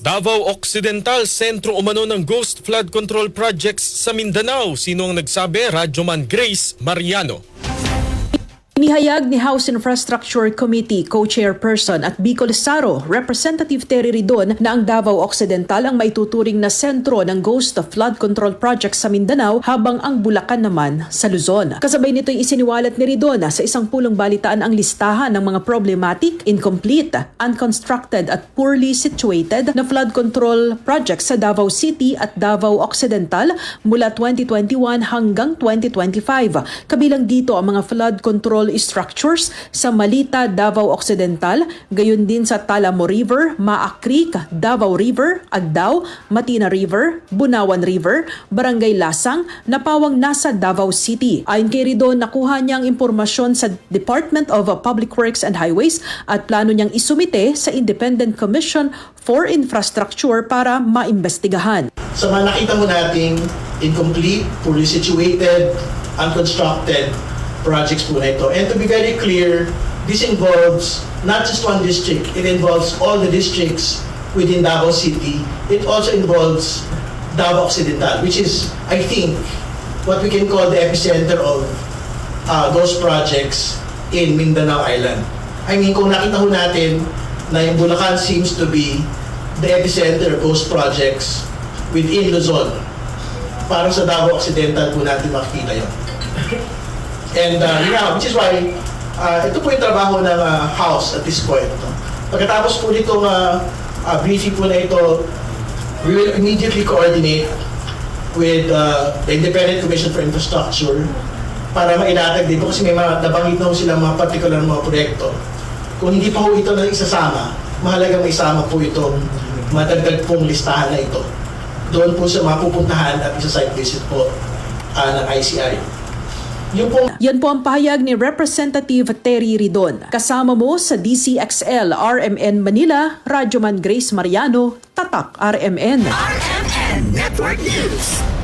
Davao Occidental, sentro umano ng Ghost Flood Control Projects sa Mindanao. Sino ang nagsabi? Radyoman Grace Mariano. Inihayag ni House Infrastructure Committee Co-Chairperson at Bicol Saro, Representative Terry Ridon na ang Davao Occidental ang maituturing na sentro ng Ghost Flood Control Project sa Mindanao habang ang Bulacan naman sa Luzon. Kasabay nito'y isiniwalat ni Ridon sa isang pulong balitaan ang listahan ng mga problematic, incomplete, unconstructed at poorly situated na flood control projects sa Davao City at Davao Occidental mula 2021 hanggang 2025. Kabilang dito ang mga flood control structures sa Malita, Davao Occidental, gayon din sa Talamo River, Maa Creek, Davao River, Agdao, Matina River, Bunawan River, Barangay Lasang, napawang nasa Davao City. Ayon kay Ridon, nakuha niya ang impormasyon sa Department of Public Works and Highways at plano niyang isumite sa Independent Commission for Infrastructure para maimbestigahan. Sa mga nakita mo nating incomplete, poorly situated, unconstructed projects po na ito. And to be very clear, this involves not just one district, it involves all the districts within Davao City. It also involves Davao Occidental, which is, I think, what we can call the epicenter of uh, those projects in Mindanao Island. I mean, kung nakita ho natin na yung Bulacan seems to be the epicenter of those projects within Luzon. Parang sa Davao Occidental po natin makikita yun. And uh, yeah, which is why uh, ito po yung trabaho ng uh, House at this point. No? Pagkatapos po nitong uh, uh, briefing po na ito, we will immediately coordinate with uh, the Independent Commission for Infrastructure para mailatag dito kasi may mga nabanggit na ho silang mga particular mga proyekto. Kung hindi pa ho ito na isasama, mahalaga may isama po itong madagdag pong listahan na ito. Doon po sa mapupuntahan at isa-site visit po uh, ng ICI. Pong Yan po ang pahayag ni Representative Terry Ridon. Kasama mo sa DCXL RMN Manila, Radyoman Grace Mariano, Tatak RMN. RMN Network News.